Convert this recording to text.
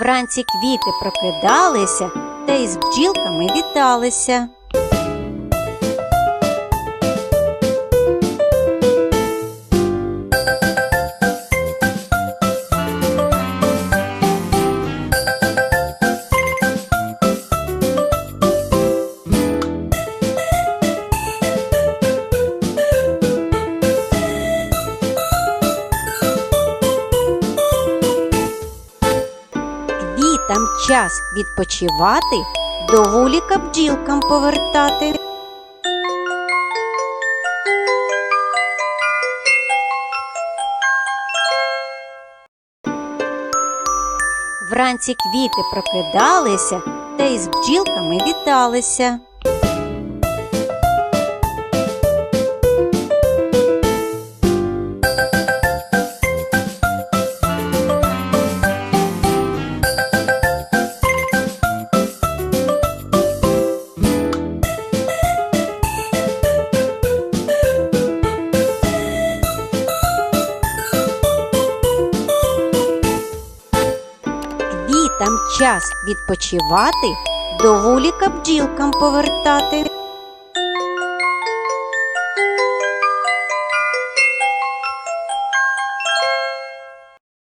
Вранці квіти прокидалися та із бджілками віталися. Квітам час відпочивати, до вуліка бджілкам повертати. Вранці квіти прокидалися та із бджілками віталися. Квітам час відпочивати, до вуліка повертати.